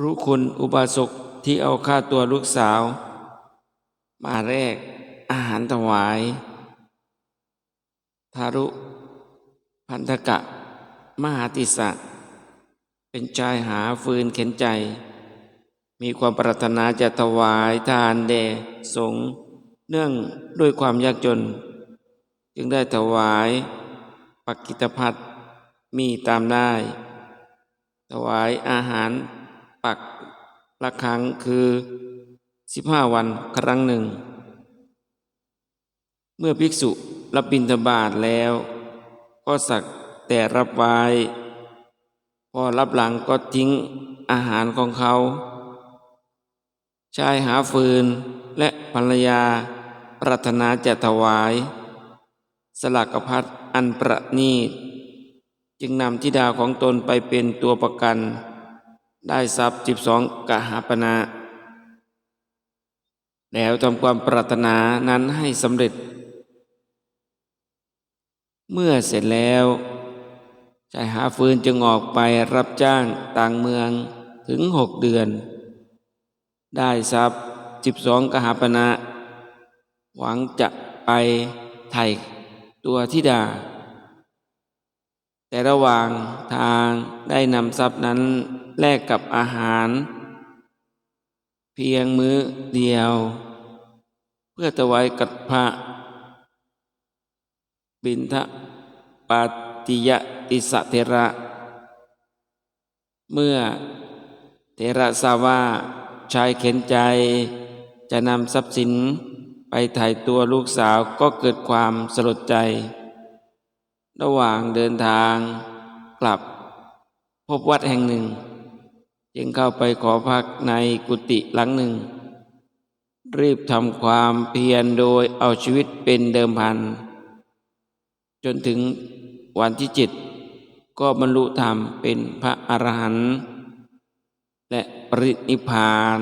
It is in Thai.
รู้คุณอุบาสกที่เอาค่าตัวลูกสาว มาแรกอาหารถวาย ทารุพันธกะ มหาติสะเป็นชายหาฟืนเข็นใจ มีความปรารถนาจะถวายทานแด่สงเนื่องด้วยความยากจน จึงได้ถวายปักกิตพัดมีตามได้ ถวายอาหาร ปักละครั้งคือสิบห้าวันครั้งหนึ่ง เมื่อภิกษุรับบิณฑบาตแล้ว ก็สักแต่รับไว้พอรับหลังก็ทิ้งอาหารของเขา ชายหาฟืนและภรรยาปรารถนาจะถวาย สลักพัดอันประณีต จึงนำธิดาของตนไปเป็นตัวประกัน ได้ทรัพย์สิบสองกหาปณะแล้วทำความปรารถนานั้นให้สำเร็จ เมื่อเสร็จแล้วชายหาฟืนจึงออกไปรับจ้างต่างเมืองถึงหกเดือน ได้ทรัพย์สิบสองกหาปณะหวังจะไปไถ่ตัวธิดา แต่ระหว่างทางได้นำทรัพย์นั้น แลกกับอาหาร เพียงมื้อเดียว เพื่อถวายกับพระบินทปาติยติสะเทระ เมื่อเทระทราบว่าชายเข็นใจ จะนำทรัพย์สินไปถ่ายตัวลูกสาวก็เกิดความสลดใจ ระหว่างเดินทางกลับพบวัดแห่งหนึ่ง จึงเข้าไปขอพักในกุฏิหลังหนึ่ง รีบทำความเพียรโดยเอาชีวิตเป็นเดิมพัน จนถึงวันที่จิตก็บรรลุธรรมเป็นพระอรหันต์และปรินิพพาน